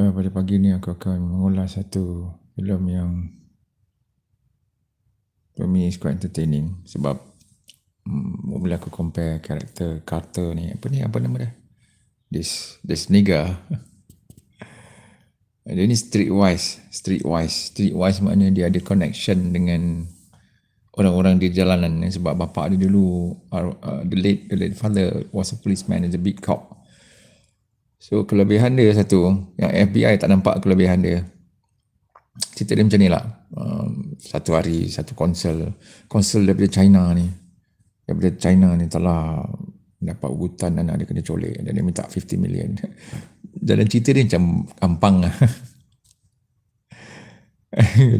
Uh, pada pagi ni aku akan mengulas satu filem yang for me is quite entertaining sebab um, bila aku compare karakter Carter ni apa ni apa nama dia? This this nigga dia ni streetwise streetwise. Streetwise maknanya dia ada connection dengan orang-orang di jalanan sebab bapa dia dulu uh, the late the late father was a policeman as a big cop So kelebihan dia satu Yang FBI tak nampak kelebihan dia. Cerita dia macam ni lah. Um, Satu hari Satu konsul Konsul daripada China ni. Daripada China ni telah Dapat ugutan anak dia kena colek Dan dia minta 50 million. Jalan cerita dia macam gampang lah.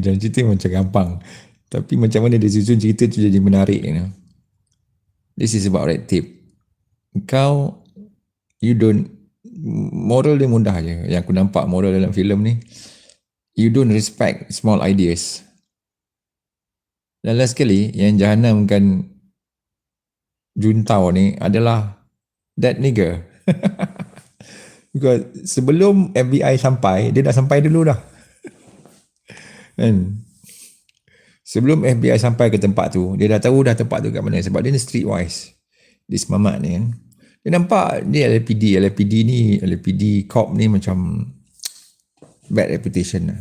Jalan cerita macam gampang. Tapi macam mana dia susun cerita tu jadi menarik you know? This is about red tape. Kau You don't moral dia mudah je. Yang aku nampak moral dalam filem ni you don't respect small ideas. Dan last sekali yang jahanam kan juntau ni adalah that nigger. Because sebelum FBI sampai dia dah sampai dulu dah. Kan? Sebelum FBI sampai ke tempat tu dia dah tahu dah tempat tu kat mana. Sebab dia ni streetwise. This mamat ni kan dia nampak dia LPD LPD ni LPD cop ni macam bad reputation lah.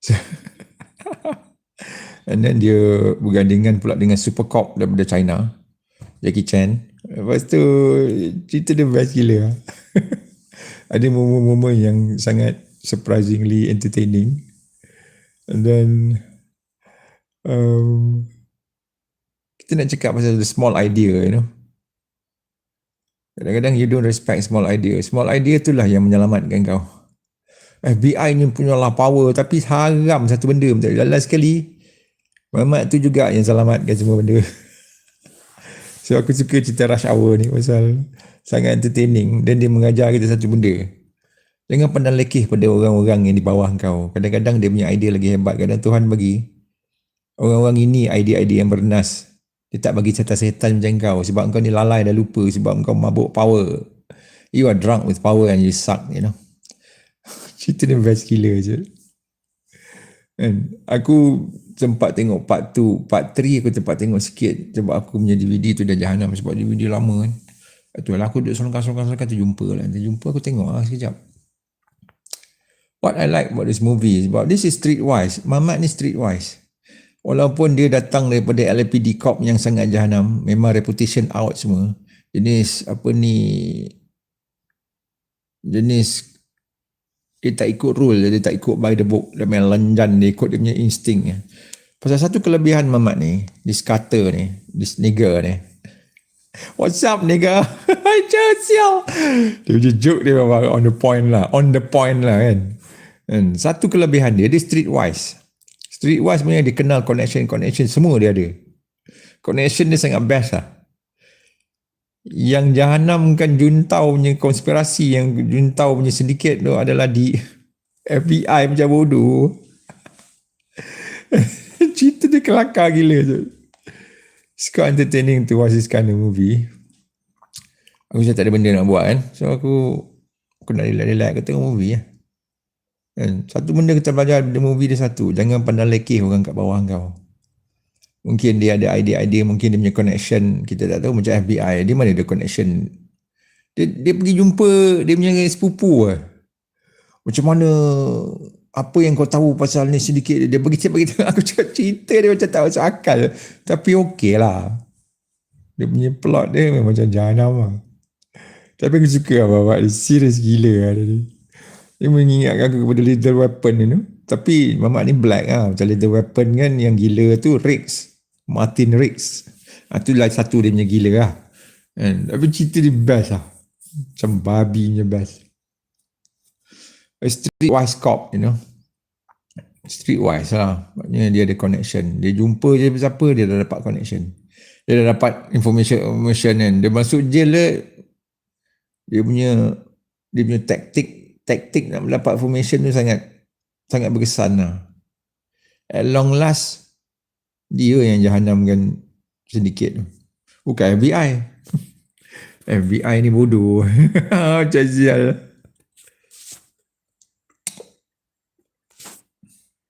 So, and then dia bergandingan pula dengan super cop daripada China Jackie Chan. Lepas tu cerita dia best gila lah. ada momen-momen yang sangat surprisingly entertaining. And then um, kita nak cakap pasal the small idea you know Kadang-kadang you don't respect small idea. Small idea itulah yang menyelamatkan kau. FBI ni punya lah power tapi haram satu benda. Last sekali, Muhammad tu juga yang selamatkan semua benda. so aku suka cerita Rush Hour ni pasal sangat entertaining dan dia mengajar kita satu benda. Jangan pandang lekeh pada orang-orang yang di bawah kau. Kadang-kadang dia punya idea lagi hebat. Kadang Tuhan bagi orang-orang ini idea-idea yang bernas. Dia tak bagi setan-setan macam kau sebab kau ni lalai dah lupa sebab kau mabuk power. You are drunk with power and you suck, you know. Cerita ni best gila je. And aku sempat tengok part 2, part 3 aku sempat tengok sikit sebab aku punya DVD tu dah jahanam sebab DVD lama kan. Tu lah aku duduk selongkar-selongkar tu jumpa lah. Jumpa aku tengok lah sekejap. What I like about this movie is about this is streetwise. Mamat ni streetwise. Walaupun dia datang daripada LAPD Corp yang sangat jahanam, memang reputation out semua. Jenis apa ni jenis dia tak ikut rule, dia tak ikut by the book. Dia main lenjan, dia ikut dia punya insting. Pasal satu kelebihan Mamat ni, this cutter ni, this nigger ni. What's up nigger? Sial. dia punya joke dia memang on the point lah. On the point lah kan. And satu kelebihan dia, dia streetwise. Streetwise sebenarnya dia kenal connection-connection semua dia ada. Connection dia sangat best lah. Yang jahanam kan juntau punya konspirasi yang juntau punya sedikit tu adalah di FBI macam bodoh. Cerita dia kelakar gila tu. It's quite entertaining to watch this kind of movie. Aku macam tak ada benda nak buat kan. So aku aku nak relax-relax aku tengok movie lah. Kan? Satu benda kita belajar dari movie dia satu. Jangan pandang lekeh orang kat bawah kau. Mungkin dia ada idea-idea, mungkin dia punya connection. Kita tak tahu macam FBI. Dia mana ada connection. Dia, dia pergi jumpa dia punya sepupu lah. Macam mana apa yang kau tahu pasal ni sedikit. Dia pergi cerita, pergi aku cakap cerita dia macam tak masuk akal. Tapi okey lah. Dia punya plot dia memang macam jahanam lah. Tapi aku suka lah bapak dia. Serius gila lah dia. Dia mengingatkan aku kepada Little Weapon ni. Tapi Mamat ni black lah. Macam Little Weapon kan yang gila tu Riggs. Martin Riggs. Ha, tu lah satu dia punya gila lah. And, tapi cerita dia best lah. Macam babi punya best. A streetwise cop, you know. Streetwise lah. Maknanya dia ada connection. Dia jumpa je siapa, dia dah dapat connection. Dia dah dapat information, information kan. Dia masuk jail dia, dia punya dia punya taktik taktik nak mendapat formation tu sangat sangat berkesan lah. At long last, dia yang jahanamkan sedikit tu. Bukan FBI. FBI ni bodoh. Macam sial.